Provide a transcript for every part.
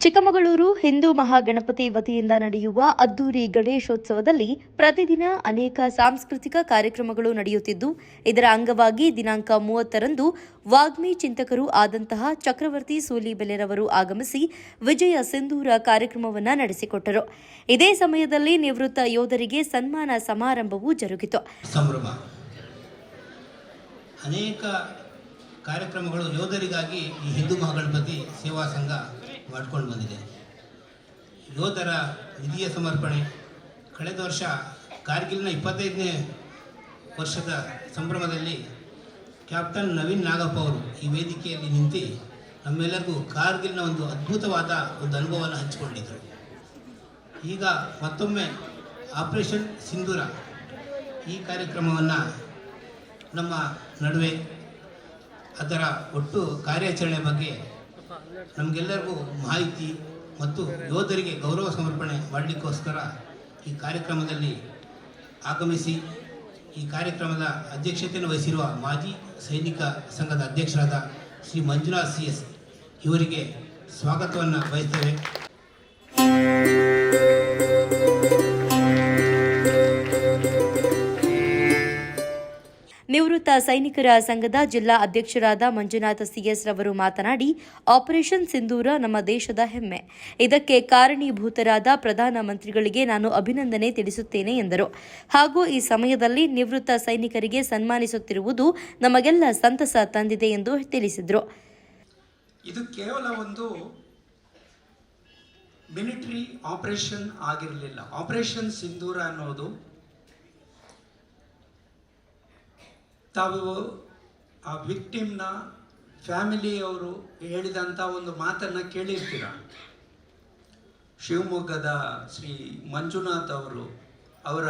ಚಿಕ್ಕಮಗಳೂರು ಹಿಂದೂ ಮಹಾಗಣಪತಿ ವತಿಯಿಂದ ನಡೆಯುವ ಅದ್ದೂರಿ ಗಣೇಶೋತ್ಸವದಲ್ಲಿ ಪ್ರತಿದಿನ ಅನೇಕ ಸಾಂಸ್ಕೃತಿಕ ಕಾರ್ಯಕ್ರಮಗಳು ನಡೆಯುತ್ತಿದ್ದು, ಇದರ ಅಂಗವಾಗಿ ದಿನಾಂಕ ಮೂವತ್ತರಂದು ವಾಗ್ಮಿ ಚಿಂತಕರು ಆದಂತಹ ಚಕ್ರವರ್ತಿ ಸೂಲಿಬೆಲೆರವರು ಆಗಮಿಸಿ ವಿಜಯ ಸಿಂಧೂರ ಕಾರ್ಯಕ್ರಮವನ್ನು ನಡೆಸಿಕೊಟ್ಟರು. ಇದೇ ಸಮಯದಲ್ಲಿ ನಿವೃತ್ತ ಯೋಧರಿಗೆ ಸನ್ಮಾನ ಸಮಾರಂಭವೂ ಜರುಗಿತು. ಅನೇಕ ಕಾರ್ಯಕ್ರಮಗಳು ಯೋಧರಿಗಾಗಿ ಈ ಹಿಂದೂ ಮಹಾಗಣಪತಿ ಸೇವಾ ಸಂಘ ಮಾಡ್ಕೊಂಡು ಬಂದಿದೆ. ಯೋಧರ ನಿಧಿಯ ಸಮರ್ಪಣೆ. ಕಳೆದ ವರ್ಷ ಕಾರ್ಗಿಲ್ನ ಇಪ್ಪತ್ತೈದನೇ ವರ್ಷದ ಸಂಭ್ರಮದಲ್ಲಿ ಕ್ಯಾಪ್ಟನ್ ನವೀನ್ ನಾಗಪ್ಪ ಅವರು ಈ ವೇದಿಕೆಯಲ್ಲಿ ನಿಂತು ನಮ್ಮೆಲ್ಲರಿಗೂ ಕಾರ್ಗಿಲ್ನ ಒಂದು ಅದ್ಭುತವಾದ ಒಂದು ಅನುಭವವನ್ನು ಹಂಚಿಕೊಂಡಿದ್ದರು. ಈಗ ಮತ್ತೊಮ್ಮೆ ಆಪರೇಷನ್ ಸಿಂಧೂರ ಈ ಕಾರ್ಯಕ್ರಮವನ್ನು ನಮ್ಮ ನಡುವೆ ಅದರ ಒಟ್ಟು ಕಾರ್ಯಾಚರಣೆ ಬಗ್ಗೆ ನಮಗೆಲ್ಲರಿಗೂ ಮಾಹಿತಿ ಮತ್ತು ಯೋಧರಿಗೆ ಗೌರವ ಸಮರ್ಪಣೆ ಮಾಡಲಿಕ್ಕೋಸ್ಕರ ಈ ಕಾರ್ಯಕ್ರಮದಲ್ಲಿ ಆಗಮಿಸಿ, ಈ ಕಾರ್ಯಕ್ರಮದ ಅಧ್ಯಕ್ಷತೆಯನ್ನು ವಹಿಸಿರುವ ಮಾಜಿ ಸೈನಿಕ ಸಂಘದ ಅಧ್ಯಕ್ಷರಾದ ಶ್ರೀ ಮಂಜುನಾಥ್ ಸಿ ಎಸ್ ಇವರಿಗೆ ಸ್ವಾಗತವನ್ನು ಬಯಸ್ತೇವೆ. ನಿವೃತ್ತ ಸೈನಿಕರ ಸಂಘದ ಜಿಲ್ಲಾ ಅಧ್ಯಕ್ಷರಾದ ಮಂಜುನಾಥ ಸಿಎಸ್ ರವರು ಮಾತನಾಡಿ, ಆಪರೇಷನ್ ಸಿಂಧೂರ ನಮ್ಮ ದೇಶದ ಹೆಮ್ಮೆ. ಇದಕ್ಕೆ ಕಾರಣೀಭೂತರಾದ ಪ್ರಧಾನಮಂತ್ರಿಗಳಿಗೆ ನಾನು ಅಭಿನಂದನೆ ತಿಳಿಸುತ್ತೇನೆ ಎಂದರು. ಹಾಗೂ ಈ ಸಮಯದಲ್ಲಿ ನಿವೃತ್ತ ಸೈನಿಕರಿಗೆ ಸನ್ಮಾನಿಸುತ್ತಿರುವುದು ನಮಗೆಲ್ಲ ಸಂತಸ ತಂದಿದೆ ಎಂದು ತಿಳಿಸಿದರು. ಇದು ಕೇವಲ ಒಂದು ಮಿಲಿಟರಿ ಆಪರೇಷನ್ ಆಗಿರಲಿಲ್ಲ. ಆಪರೇಷನ್ ಸಿಂಧೂರ ಅನ್ನೋದು ತಾವು ಆ ವಿಕ್ಟಿಮ್ನ ಫ್ಯಾಮಿಲಿಯವರು ಹೇಳಿದಂಥ ಒಂದು ಮಾತನ್ನು ಕೇಳಿರ್ತೀರ? ಶಿವಮೊಗ್ಗದ ಶ್ರೀ ಮಂಜುನಾಥ್ ಅವರು ಅವರ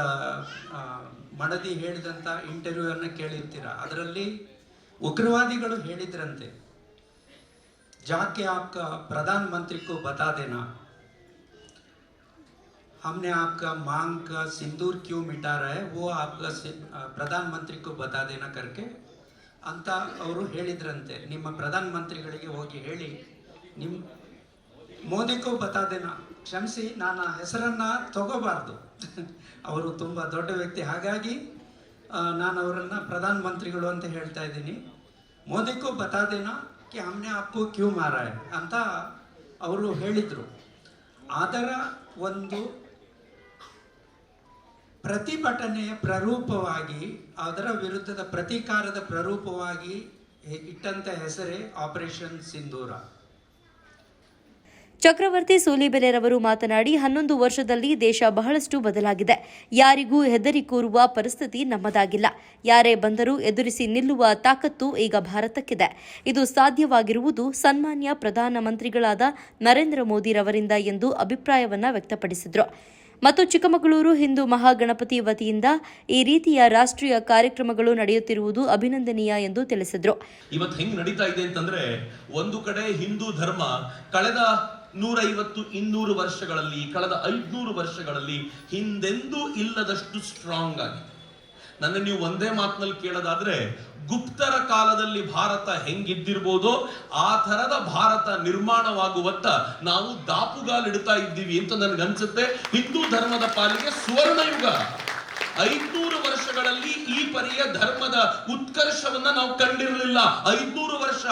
ಮಡದಿ ಹೇಳಿದಂಥ ಇಂಟರ್ವ್ಯೂವನ್ನು ಕೇಳಿರ್ತೀರ? ಅದರಲ್ಲಿ ಉಗ್ರವಾದಿಗಳು ಹೇಳಿದ್ರಂತೆ. ಜಾಕೆ ಆಪ್ಕ ಪ್ರಧಾನ ಮಂತ್ರಿಗೂ ಬತಾದೇನಾ? हमने आपका मांग का सिंदूर क्यों मिटा रहा है वो आपका सि- आ, प्रधानमंत्री को बता देना करके ಅಂತ ಅವರು ಹೇಳಿದ್ರಂತೆ ನಿಮ್ಮ ಪ್ರಧಾನಮಂತ್ರಿಗಳಿಗೆ ಹೋಗಿ ಹೇಳಿ ನಿಮ್ಮ ಮೋದಿಗೂ ಬತಾದೇನ ಕ್ಷಮಿಸಿ ನಾನು ಆ ಹೆಸರನ್ನ ತಗೋಬಾರ್ದು ಅವರು ತುಂಬ ದೊಡ್ಡ ವ್ಯಕ್ತಿ ಹಾಗಾಗಿ ಆ, ನಾನು ಅವರನ್ನು ಪ್ರಧಾನಮಂತ್ರಿಗಳು ಅಂತ ಹೇಳ್ತಾ ಇದ್ದೀನಿ ಮೋದಿಗೂ ಬತಾದೇನ ಕಿ ಹಮ್ನೆ ಆಪ್ಕೋ ಕ್ಯೂ ಮಾರ ಹೈ ಅಂತ ಅವರು ಹೇಳಿದರು ಅದರ ಒಂದು ಪ್ರತಿಭಟನೆಯ ಪ್ರರೂಪವಾಗಿ, ಅದರ ವಿರುದ್ಧದ ಪ್ರತೀಕಾರದ ಪ್ರರೂಪವಾಗಿ ಇಟ್ಟಂತ ಹೆಸರೇ ಆಪರೇಷನ್ ಸಿಂಧೂರ ಚಕ್ರವರ್ತಿ ಸೂಲಿಬೆಲೆರವರು ಮಾತನಾಡಿ, ಹನ್ನೊಂದು ವರ್ಷದಲ್ಲಿ ದೇಶ ಬಹಳಷ್ಟು ಬದಲಾಗಿದೆ. ಯಾರಿಗೂ ಹೆದರಿ ಕೂರುವ ಪರಿಸ್ಥಿತಿ ನಮ್ಮದಾಗಿಲ್ಲ. ಯಾರೇ ಬಂದರೂ ಎದುರಿಸಿ ನಿಲ್ಲುವ ತಾಕತ್ತು ಈಗ ಭಾರತಕ್ಕಿದೆ. ಇದು ಸಾಧ್ಯವಾಗಿರುವುದು ಸನ್ಮಾನ್ಯ ಪ್ರಧಾನಮಂತ್ರಿಗಳಾದ ನರೇಂದ್ರ ಮೋದಿರವರಿಂದ ಎಂದು ಅಭಿಪ್ರಾಯವನ್ನು ವ್ಯಕ್ತಪಡಿಸಿದರು. ಮತ್ತು ಚಿಕ್ಕಮಗಳೂರು ಹಿಂದೂ ಮಹಾಗಣಪತಿ ವತಿಯಿಂದ ಈ ರೀತಿಯ ರಾಷ್ಟ್ರೀಯ ಕಾರ್ಯಕ್ರಮಗಳು ನಡೆಯುತ್ತಿರುವುದು ಅಭಿನಂದನೀಯ ಎಂದು ತಿಳಿಸಿದರು. ಇವತ್ತು ಹೆಂಗ್ ನಡೀತಾ ಇದೆ ಅಂತಂದ್ರೆ ಒಂದು ಕಡೆ ಹಿಂದೂ ಧರ್ಮ ಕಳೆದ ನೂರೈವತ್ತು ಇನ್ನೂರು ವರ್ಷಗಳಲ್ಲಿ, ಕಳೆದ ಐದ್ನೂರು ವರ್ಷಗಳಲ್ಲಿ ಹಿಂದೆಂದೂ ಇಲ್ಲದಷ್ಟು ಸ್ಟ್ರಾಂಗ್ ಆಗಿದೆ. ನನ್ನ ನೀವು ಒಂದೇ ಮಾತಿನಲ್ಲಿ ಕೇಳೋದಾದ್ರೆ ಗುಪ್ತರ ಕಾಲದಲ್ಲಿ ಭಾರತ ಹೆಂಗಿದ್ದಿರ್ಬೋದು, ಆ ಥರದ ಭಾರತ ನಿರ್ಮಾಣವಾಗುವತ್ತ ನಾವು ದಾಪುಗಾಲಿಡ್ತಾ ಇದ್ದೀವಿ ಅಂತ ನನಗನ್ಸುತ್ತೆ. ಹಿಂದೂ ಧರ್ಮದ ಪಾಲಿಗೆ ಸುವರ್ಣಯುಗ. ಐದ್ನೂರು ವರ್ಷಗಳಲ್ಲಿ ಈ ಪರಿಯ ಧರ್ಮದ ಉತ್ಕರ್ಷವನ್ನ ನಾವು ಕಂಡಿರಲಿಲ್ಲ. ಐದ್ನೂರು ವರ್ಷ.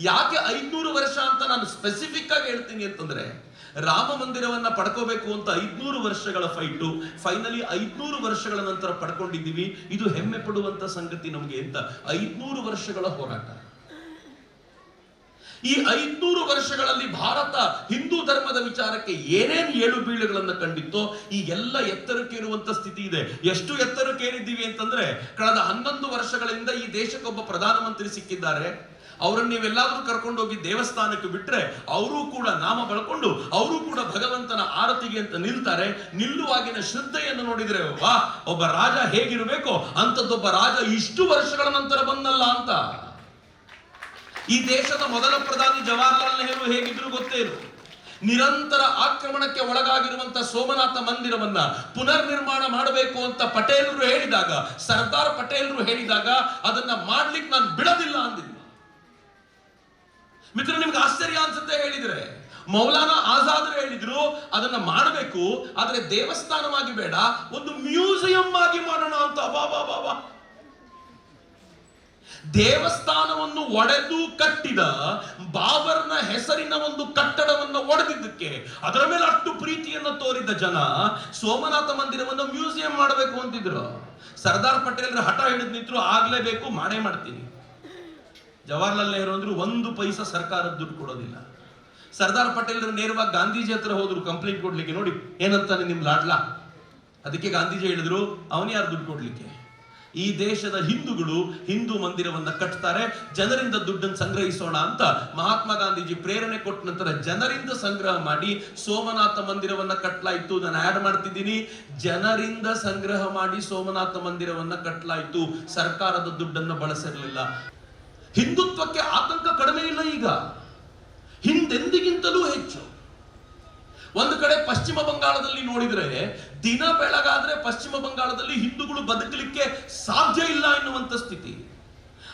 ಯಾಕೆ ಐದ್ನೂರು ವರ್ಷ ಅಂತ ನಾನು ಸ್ಪೆಸಿಫಿಕ್ ಆಗಿ ಹೇಳ್ತೀನಿ ಅಂತಂದ್ರೆ, ರಾಮ ಮಂದಿರವನ್ನ ಪಡ್ಕೋಬೇಕು ಅಂತ ಐದ್ನೂರು ವರ್ಷಗಳ ಫೈಟು ಫೈನಲಿ ಐದ್ನೂರು ವರ್ಷಗಳ ನಂತರ ಪಡ್ಕೊಂಡಿದ್ದೀವಿ, ಇದು ಹೆಮ್ಮೆ ಪಡುವಂತ ಸಂಗತಿ ನಮಗೆ ಅಂತ ಐದ್ನೂರು ವರ್ಷಗಳ ಹೋರಾಟ. ಈ ಐದ್ನೂರು ವರ್ಷಗಳಲ್ಲಿ ಭಾರತ ಹಿಂದೂ ಧರ್ಮದ ವಿಚಾರಕ್ಕೆ ಏನೇನು ಏಳು ಬೀಳುಗಳನ್ನು ಕಂಡಿತ್ತೋ, ಈ ಎಲ್ಲ ಎತ್ತರಕ್ಕೇರುವಂತ ಸ್ಥಿತಿ ಇದೆ. ಎಷ್ಟು ಎತ್ತರಕ್ಕೇರಿದ್ದೀವಿ ಅಂತಂದ್ರೆ, ಕಳೆದ ಹನ್ನೊಂದು ವರ್ಷಗಳಿಂದ ಈ ದೇಶಕ್ಕೊಬ್ಬ ಪ್ರಧಾನಮಂತ್ರಿ ಸಿಕ್ಕಿದ್ದಾರೆ. ಅವರನ್ನು ನೀವೆಲ್ಲಾದರೂ ಕರ್ಕೊಂಡು ಹೋಗಿ ದೇವಸ್ಥಾನಕ್ಕೆ ಬಿಟ್ರೆ ಅವರೂ ಕೂಡ ನಾಮ ಬಳ್ಕೊಂಡು ಅವರೂ ಕೂಡ ಭಗವಂತನ ಆರತಿಗೆ ಅಂತ ನಿಲ್ತಾರೆ. ನಿಲ್ಲುವಾಗಿನ ಶ್ರದ್ಧೆಯನ್ನು ನೋಡಿದರೆ ವಾ ಒಬ್ಬ ರಾಜ ಹೇಗಿರಬೇಕೋ? ಅಂಥದ್ದೊಬ್ಬ ರಾಜ ಇಷ್ಟು ವರ್ಷಗಳ ನಂತರ ಬಂದಲ್ಲ ಅಂತ. ಈ ದೇಶದ ಮೊದಲ ಪ್ರಧಾನಿ ಜವಾಹರ್ಲಾಲ್ ನೆಹರು ಹೇಗಿದ್ರು ಗೊತ್ತೇ ಇಲ್ಲ. ನಿರಂತರ ಆಕ್ರಮಣಕ್ಕೆ ಒಳಗಾಗಿರುವಂತಹ ಸೋಮನಾಥ ಮಂದಿರವನ್ನ ಪುನರ್ ನಿರ್ಮಾಣ ಮಾಡಬೇಕು ಅಂತ ಪಟೇಲರು ಹೇಳಿದಾಗ, ಸರ್ದಾರ್ ಪಟೇಲರು ಹೇಳಿದಾಗ, ಅದನ್ನ ಮಾಡ್ಲಿಕ್ಕೆ ನಾನು ಬಿಡೋದಿಲ್ಲ ಅಂದಿದ್ದ. ಮಿತ್ರ ನಿಮ್ಗೆ ಆಶ್ಚರ್ಯ ಅನ್ಸುತ್ತೆ ಹೇಳಿದ್ರೆ. ಮೌಲಾನ ಆಜಾದ್ ಹೇಳಿದ್ರು, ಅದನ್ನ ಮಾಡಬೇಕು, ಆದ್ರೆ ದೇವಸ್ಥಾನವಾಗಿ ಬೇಡ, ಒಂದು ಮ್ಯೂಸಿಯಂ ಆಗಿ ಮಾಡೋಣ ಅಂತ. ಬಾ ಬಾ ಬಾ ಬಾ. ದೇವಸ್ಥಾನವನ್ನು ಒಡೆದು ಕಟ್ಟಿದ ಬಾಬರ್ನ ಹೆಸರಿನ ಒಂದು ಕಟ್ಟಡವನ್ನು ಒಡೆದಿದ್ದಕ್ಕೆ, ಅದರ ಮೇಲೆ ಅಷ್ಟು ಪ್ರೀತಿಯನ್ನು ತೋರಿದ ಜನ ಸೋಮನಾಥ ಮಂದಿರವನ್ನು ಮ್ಯೂಸಿಯಂ ಮಾಡಬೇಕು ಅಂತಿದ್ರು. ಸರ್ದಾರ್ ಪಟೇಲ್ರ ಹಠ ಹಿಡಿದು ನಿಂತರು, ಆಗ್ಲೇಬೇಕು, ಮಾಡೇ ಮಾಡ್ತೀನಿ. ಜವಾಹರ್ಲಾಲ್ ನೆಹರು ಅಂದ್ರು ಒಂದು ಪೈಸಾ ಸರ್ಕಾರದ ದುಡ್ಡು ಕೊಡೋದಿಲ್ಲ. ಸರ್ದಾರ್ ಪಟೇಲ್ರು ನೇರವಾಗಿ ಗಾಂಧೀಜಿ ಹತ್ರ ಹೋದ್ರು ಕಂಪ್ಲೇಂಟ್ ಕೊಡ್ಲಿಕ್ಕೆ. ನೋಡಿ, ಏನಂತಾನೆ ನಿಮ್ ಲಾಡ್ಲಾ? ಅದಕ್ಕೆ ಗಾಂಧೀಜಿ ಹೇಳಿದ್ರು, ಅವನು ಯಾರು ದುಡ್ಡು ಕೊಡ್ಲಿಕ್ಕೆ? ಈ ದೇಶದ ಹಿಂದೂಗಳು ಹಿಂದೂ ಮಂದಿರವನ್ನ ಕಟ್ತಾರೆ, ಜನರಿಂದ ದುಡ್ಡನ್ನು ಸಂಗ್ರಹಿಸೋಣ ಅಂತ ಮಹಾತ್ಮ ಗಾಂಧೀಜಿ ಪ್ರೇರಣೆ ಕೊಟ್ಟ ನಂತರ ಜನರಿಂದ ಸಂಗ್ರಹ ಮಾಡಿ ಸೋಮನಾಥ ಮಂದಿರವನ್ನ ಕಟ್ಟಲಾಯಿತು ನಾನು ಆಡ್ ಮಾಡ್ತಿದ್ದೀನಿ. ಜನರಿಂದ ಸಂಗ್ರಹ ಮಾಡಿ ಸೋಮನಾಥ ಮಂದಿರವನ್ನ ಕಟ್ಟಲಾಯಿತು ಸರ್ಕಾರದ ದುಡ್ಡನ್ನು ಬಳಸಿರಲಿಲ್ಲ. ಹಿಂದುತ್ವಕ್ಕೆ ಆತಂಕ ಕಡಿಮೆ ಇಲ್ಲ ಈಗ. ಹಿಂದೆಂದಿಗಿಂತಲೂ ಹೆಚ್ಚು. ಒಂದು ಕಡೆ ಪಶ್ಚಿಮ ಬಂಗಾಳದಲ್ಲಿ ನೋಡಿದರೆ ದಿನ ಬೆಳಗಾದ್ರೆ ಪಶ್ಚಿಮ ಬಂಗಾಳದಲ್ಲಿ ಹಿಂದೂಗಳು ಬದುಕಲಿಕ್ಕೆ ಸಾಧ್ಯ ಇಲ್ಲ ಎನ್ನುವಂತ ಸ್ಥಿತಿ.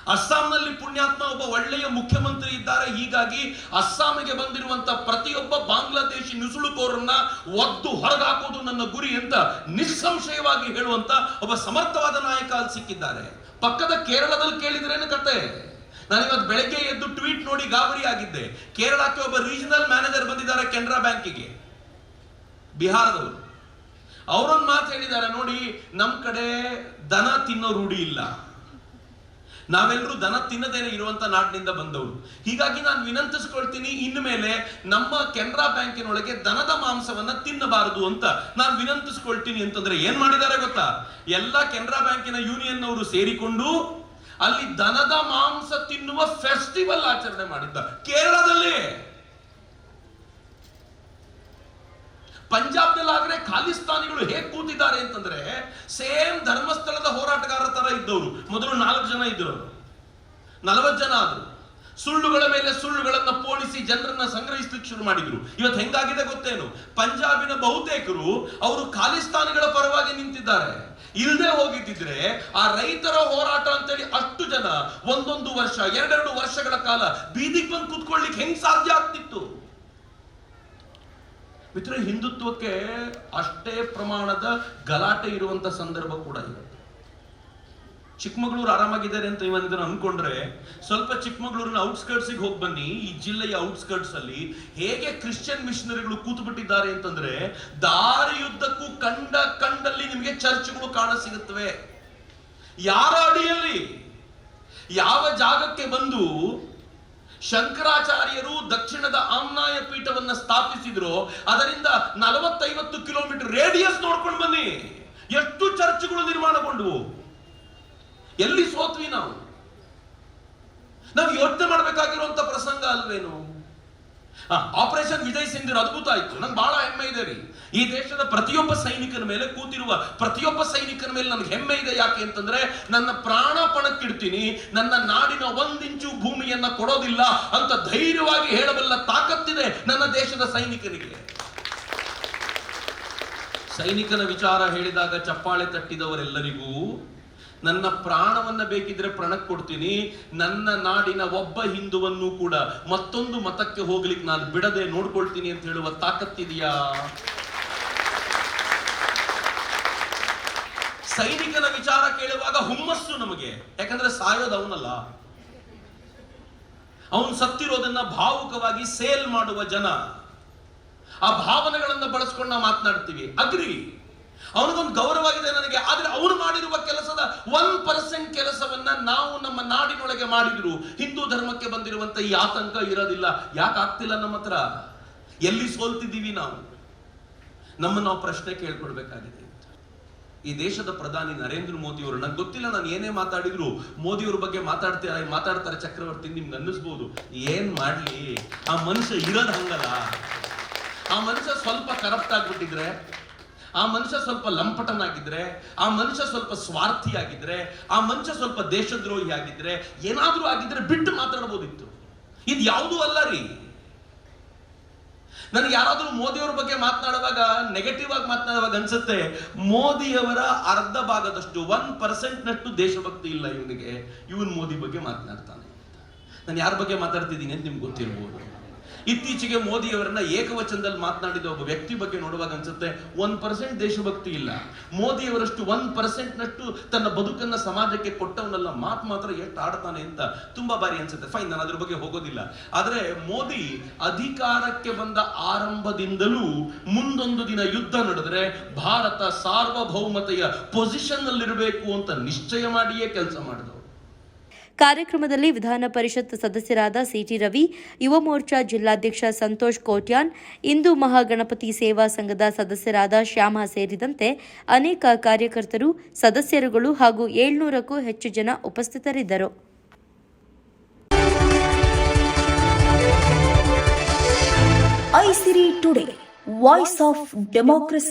ಅಸ್ಸಾಂನಲ್ಲಿ ಪುಣ್ಯಾತ್ಮ ಒಬ್ಬ ಒಳ್ಳೆಯ ಮುಖ್ಯಮಂತ್ರಿ ಇದ್ದಾರೆ. ಹೀಗಾಗಿ ಅಸ್ಸಾಮಿಗೆ ಬಂದಿರುವಂತ ಪ್ರತಿಯೊಬ್ಬ ಬಾಂಗ್ಲಾದೇಶಿ ನುಸುಳುಕೋರನ್ನ ಒದ್ದು ಹೊರಗಾಕೋದು ನನ್ನ ಗುರಿ ಅಂತ ನಿಸ್ಸಂಶಯವಾಗಿ ಹೇಳುವಂತ ಒಬ್ಬ ಸಮರ್ಥವಾದ ನಾಯಕ ಅಲ್ಲಿ ಸಿಕ್ಕಿದ್ದಾರೆ. ಪಕ್ಕದ ಕೇರಳದಲ್ಲಿ ಕೇಳಿದ್ರೇನು ಕತೆ? ನಾನು ಇವತ್ತು ಬೆಳಗ್ಗೆ ಎದ್ದು ಟ್ವೀಟ್ ನೋಡಿ ಗಾಬರಿ ಆಗಿದ್ದೆ. ಕೇರಳಕ್ಕೆ ಒಬ್ಬ ರೀಜನಲ್ ಮ್ಯಾನೇಜರ್ ಬಂದಿದ್ದಾರೆ ಕೆನರಾ ಬ್ಯಾಂಕಿಗೆ. ಬಿಹಾರದವರು. ಅವರೊಂದು ಮಾತು ಹೇಳಿದ್ದಾರೆ, ನೋಡಿ ನಮ್ಮ ಕಡೆ ದನ ತಿನ್ನೋ ರೂಢಿ ಇಲ್ಲ. ನಾವೆಲ್ಲರೂ ದನ ತಿನ್ನದೇನೆ ಇರುವಂತ ನಾಡಿನಿಂದ ಬಂದವರು. ಹೀಗಾಗಿ ನಾನು ವಿನಂತಿಸ್ಕೊಳ್ತೀನಿ, ಇನ್ಮೇಲೆ ನಮ್ಮ ಕೆನರಾ ಬ್ಯಾಂಕಿನೊಳಗೆ ದನದ ಮಾಂಸವನ್ನ ತಿನ್ನಬಾರದು ಅಂತ ನಾನು ವಿನಂತಿಸ್ಕೊಳ್ತೀನಿ ಅಂತಂದ್ರೆ ಏನ್ ಮಾಡಿದ್ದಾರೆ ಗೊತ್ತಾ? ಎಲ್ಲ ಕೆನರಾ ಬ್ಯಾಂಕಿನ ಯೂನಿಯನ್ ಅವರು ಸೇರಿಕೊಂಡು ಅಲ್ಲಿ ದನದ ಮಾಂಸ ತಿನ್ನುವ ಫೆಸ್ಟಿವಲ್ ಆಚರಣೆ ಮಾಡಿದ್ದ. ಕೇರಳದಲ್ಲಿ. ಪಂಜಾಬ್ನಲ್ಲಾದ್ರೆ ಖಾಲಿಸ್ತಾನಿಗಳು ಹೇಗೆ ಕೂತಿದ್ದಾರೆ ಅಂತಂದ್ರೆ, ಸೇಮ್ ಧರ್ಮಸ್ಥಳದ ಹೋರಾಟಗಾರರ ತರ ಇದ್ದವರು. ಮೊದಲು ನಾಲ್ಕು ಜನ ಇದ್ರು ನಲವತ್ತು ಜನ ಆದ್ರು. ಸುಳ್ಳುಗಳ ಮೇಲೆ ಸುಳ್ಳುಗಳನ್ನ ಪೋಣಿಸಿ ಜನರನ್ನ ಸಂಗ್ರಹಿಸ್ಲಿಕ್ಕೆ ಶುರು ಮಾಡಿದ್ರು. ಇವತ್ತು ಹೆಂಗಾಗಿದೆ ಗೊತ್ತೇನು? ಪಂಜಾಬಿನ ಬಹುತೇಕರು ಅವರು ಖಾಲಿಸ್ತಾನಿಗಳ ಪರವಾಗಿ ನಿಂತಿದ್ದಾರೆ. ಇಲ್ಲದೆ ಹೋಗಿದ್ದಿದ್ರೆ ಆ ರೈತರ ಹೋರಾಟ ಅಂತೇಳಿ ಅಷ್ಟು ಜನ ಒಂದೊಂದು ವರ್ಷ, ಎರಡೆರಡು ವರ್ಷಗಳ ಕಾಲ ಬೀದಿಗೆ ಬಂದು ಕೂತ್ಕೊಳ್ಳಿಕ್ಕೆ ಹೆಂಗ್ ಸಾಧ್ಯ ಆಗ್ತಿತ್ತು? ಮಿತ್ರ ಹಿಂದುತ್ವಕ್ಕೆ ಅಷ್ಟೇ ಪ್ರಮಾಣದ ಗಲಾಟೆ ಇರುವಂತ ಸಂದರ್ಭ ಕೂಡ ಇದೆ. ಚಿಕ್ಕಮಗಳೂರು ಆರಾಮಾಗಿದ್ದಾರೆ ಅಂತ ಇವತ್ತು ಅನ್ಕೊಂಡ್ರೆ, ಸ್ವಲ್ಪ ಚಿಕ್ಕಮಗಳೂರಿನ ಔಟ್ಸ್ಕರ್ಟ್ಸಿಗೆ ಹೋಗಿ ಬನ್ನಿ, ಈ ಜಿಲ್ಲೆಯ ಔಟ್ಸ್ಕರ್ಟ್ಸ್ ಅಲ್ಲಿ ಹೇಗೆ ಕ್ರಿಶ್ಚಿಯನ್ ಮಿಷನರಿಗಳು ಕೂತು ಬಿಟ್ಟಿದ್ದಾರೆ ಅಂತಂದ್ರೆ ದಾರಿಯುದ್ದಕ್ಕೂ ಕಂಡ ಕಂಡಲ್ಲಿ ನಿಮಗೆ ಚರ್ಚ್ಗಳು ಕಾಣ ಸಿಗುತ್ತವೆ. ಯಾರ ಅಡಿಯಲ್ಲಿ? ಯಾವ ಜಾಗಕ್ಕೆ ಬಂದು ಶಂಕರಾಚಾರ್ಯರು ದಕ್ಷಿಣದ ಆಮ್ನಾಯ ಪೀಠವನ್ನ ಸ್ಥಾಪಿಸಿದ್ರು, ಅದರಿಂದ ನಲವತ್ತೈವತ್ತು ಕಿಲೋಮೀಟರ್ ರೇಡಿಯಸ್ ನೋಡ್ಕೊಂಡು ಬನ್ನಿ. ಎಷ್ಟು ಚರ್ಚ್ಗಳು ನಿರ್ಮಾಣಗೊಂಡವು? ಎಲ್ಲಿ ಸೋತ್ವಿ ನಾವು? ನಾವು ಯೋಚನೆ ಮಾಡಬೇಕಾಗಿರುವಂತ ಪ್ರಸಂಗ ಅಲ್ವೇನು? ಆಪರೇಷನ್ ವಿಜಯ್ ಸಿಂಧೂರ್ ಅದ್ಭುತ ಆಯ್ತು. ನಂಗೆ ಬಹಳ ಹೆಮ್ಮೆ ಇದೆ ರೀ. ಈ ದೇಶದ ಪ್ರತಿಯೊಬ್ಬ ಸೈನಿಕನ ಮೇಲೆ ಕೂತಿರುವ ಪ್ರತಿಯೊಬ್ಬ ಸೈನಿಕನ ಮೇಲೆ ನನಗೆ ಹೆಮ್ಮೆ ಇದೆ ಯಾಕೆ ಅಂತಂದ್ರೆ ನನ್ನ ಪ್ರಾಣ ಪಣಕ್ಕಿಡ್ತೀನಿ. ನನ್ನ ನಾಡಿನ ಒಂದಿಂಚು ಭೂಮಿಯನ್ನ ಕೊಡೋದಿಲ್ಲ ಅಂತ ಧೈರ್ಯವಾಗಿ ಹೇಳಬಲ್ಲ ತಾಕತ್ತಿದೆ ನನ್ನ ದೇಶದ ಸೈನಿಕನಿಗೆ. ಸೈನಿಕನ ವಿಚಾರ ಹೇಳಿದಾಗ ಚಪ್ಪಾಳೆ ತಟ್ಟಿದವರೆಲ್ಲರಿಗೂ ನನ್ನ ಪ್ರಾಣವನ್ನ ಬೇಕಿದ್ರೆ ಪ್ರಣಕ್ ಕೊಡ್ತೀನಿ. ನನ್ನ ನಾಡಿನ ಒಬ್ಬ ಹಿಂದುವನ್ನು ಕೂಡ ಮತ್ತೊಂದು ಮತಕ್ಕೆ ಹೋಗ್ಲಿಕ್ಕೆ ನಾನು ಬಿಡದೆ ನೋಡ್ಕೊಳ್ತೀನಿ ಅಂತ ಹೇಳುವ ತಾಕತ್ತಿದೆಯಾ ಸೈನಿಕನ ವಿಚಾರ ಕೇಳುವಾಗ ಹುಮ್ಮಸ್ಸು ನಮಗೆ. ಯಾಕಂದ್ರೆ ಸಾಯೋದು ಅವನಲ್ಲ. ಅವನು ಸತ್ತಿರೋದನ್ನ ಭಾವುಕವಾಗಿ ಸೇಲ್ ಮಾಡುವ ಜನ. ಆ ಭಾವನೆಗಳನ್ನ ಬಳಸ್ಕೊಂಡು ನಾವು ಮಾತನಾಡ್ತೀವಿ. ಅಗ್ರಿ. ಅವನಿಗೊಂದು ಗೌರವ ಇದೆ ನನಗೆ. ಆದ್ರೆ ಅವನು ಮಾಡಿರುವ ಕೆಲಸದ ಒನ್ ಪರ್ಸೆಂಟ್ ಕೆಲಸವನ್ನ ನಾವು ನಮ್ಮ ನಾಡಿನೊಳಗೆ ಮಾಡಿದ್ರು, ಹಿಂದೂ ಧರ್ಮಕ್ಕೆ ಬಂದಿರುವಂತ ಈ ಆತಂಕ ಇರೋದಿಲ್ಲ. ಯಾಕೆ ಆಗ್ತಿಲ್ಲ ನಮ್ಮ ಹತ್ರ? ಎಲ್ಲಿ ಸೋಲ್ತಿದ್ದೀವಿ ನಾವು? ನಮ್ಮ ನಾವು ಪ್ರಶ್ನೆ ಕೇಳ್ಕೊಳ್ಬೇಕಾಗಿದೆ ಈ ದೇಶದ ಪ್ರಧಾನಿ ನರೇಂದ್ರ ಮೋದಿ ಅವರು ಗೊತ್ತಿಲ್ಲ ನಾನು ಏನೇ ಮಾತಾಡಿದ್ರು. ಮೋದಿ ಅವ್ರ ಬಗ್ಗೆ ಮಾತಾಡ್ತಾರೆ? ಮಾತಾಡ್ತಾರೆ ಚಕ್ರವರ್ತಿ, ನಿಮ್ಗೆ ಅನ್ನಿಸ್ಬೋದು. ಏನ್ ಮಾಡ್ಲಿ? ಆ ಮನುಷ್ಯ ಇರೋದ್ ಹಂಗಲ್ಲ. ಆ ಮನುಷ್ಯ ಸ್ವಲ್ಪ ಕರಪ್ಟ್ ಆಗ್ಬಿಟ್ಟಿದ್ರೆ ಆ ಮನುಷ್ಯ ಸ್ವಲ್ಪ ಲಂಪಟನಾಗಿದ್ರೆ, ಆ ಮನುಷ್ಯ ಸ್ವಲ್ಪ ಸ್ವಾರ್ಥಿ ಆಗಿದ್ರೆ ಆ ಮನುಷ್ಯ ಸ್ವಲ್ಪ ದೇಶದ್ರೋಹಿ ಆಗಿದ್ರೆ ಏನಾದರೂ ಆಗಿದ್ರೆ ಬಿಟ್ಟು ಮಾತಾಡ್ಬೋದಿತ್ತು. ಇದು ಯಾವುದೂ ಅಲ್ಲ ರೀ. ನನಗೆ ಯಾರಾದರೂ ಮೋದಿಯವ್ರ ಬಗ್ಗೆ ಮಾತನಾಡುವಾಗ ನೆಗೆಟಿವ್ ಆಗಿ ಮಾತನಾಡುವಾಗ ಅನ್ಸುತ್ತೆ, ಮೋದಿಯವರ ಅರ್ಧ ಭಾಗದಷ್ಟು ಒನ್ ಪರ್ಸೆಂಟ್ ನಷ್ಟು ದೇಶಭಕ್ತಿ ಇಲ್ಲ ಇವನಿಗೆ. ಇವನ್ ಮೋದಿ ಬಗ್ಗೆ ಮಾತನಾಡ್ತಾನೆ ನಾನು ಯಾರ ಬಗ್ಗೆ ಮಾತಾಡ್ತಿದ್ದೀನಿ ಅಂತ ನಿಮ್ಗೆ ಗೊತ್ತಿರ್ಬೋದು. ಇತ್ತೀಚೆಗೆ ಮೋದಿಯವರನ್ನ ಏಕವಚನದಲ್ಲಿ ಮಾತನಾಡಿದ ಒಬ್ಬ ವ್ಯಕ್ತಿ ಬಗ್ಗೆ ನೋಡುವಾಗ ಅನ್ಸುತ್ತೆ ಒನ್ ಪರ್ಸೆಂಟ್ ದೇಶಭಕ್ತಿ ಇಲ್ಲ. ಮೋದಿಯವರಷ್ಟು ಒನ್ ಪರ್ಸೆಂಟ್ ನಷ್ಟು ತನ್ನ ಬದುಕನ್ನ ಸಮಾಜಕ್ಕೆ ಕೊಟ್ಟವನಲ್ಲ, ಮಾತು ಮಾತ್ರ ಎಷ್ಟು ಆಡ್ತಾನೆ ಅಂತ ತುಂಬಾ ಬಾರಿ ಅನ್ಸುತ್ತೆ. ಫೈನ್ ನಾನು ಅದ್ರ ಬಗ್ಗೆ ಹೋಗೋದಿಲ್ಲ. ಆದ್ರೆ ಮೋದಿ ಅಧಿಕಾರಕ್ಕೆ ಬಂದ ಆರಂಭದಿಂದಲೂ ಮುಂದೊಂದು ದಿನ ಯುದ್ಧ ನಡೆದ್ರೆ ಭಾರತ ಸಾರ್ವಭೌಮತೆಯ ಪೊಸಿಷನ್ ಅಲ್ಲಿರಬೇಕು ಅಂತ ನಿಶ್ಚಯ ಮಾಡಿಯೇ ಕೆಲಸ ಮಾಡಿದವರು. ಕಾರ್ಯಕ್ರಮದಲ್ಲಿ ವಿಧಾನ ಪರಿಷತ್ ಸದಸ್ಯರಾದ ಸಿಟಿ ರವಿ, ಯುವ ಮೋರ್ಚಾ ಜಿಲ್ಲಾಧ್ಯಕ್ಷ ಸಂತೋಷ್ ಕೋಟ್ಯಾನ್ ಇಂದು ಮಹಾಗಣಪತಿ ಸೇವಾ ಸಂಘದ ಸದಸ್ಯರಾದ ಶ್ಯಾಮ ಸೇರಿದಂತೆ ಅನೇಕ ಕಾರ್ಯಕರ್ತರು, ಸದಸ್ಯರುಗಳು ಹಾಗೂ ಏಳ್ನೂರಕ್ಕೂ ಹೆಚ್ಚು ಜನ ಉಪಸ್ಥಿತರಿದ್ದರು. Aisiri today, voice of democracy.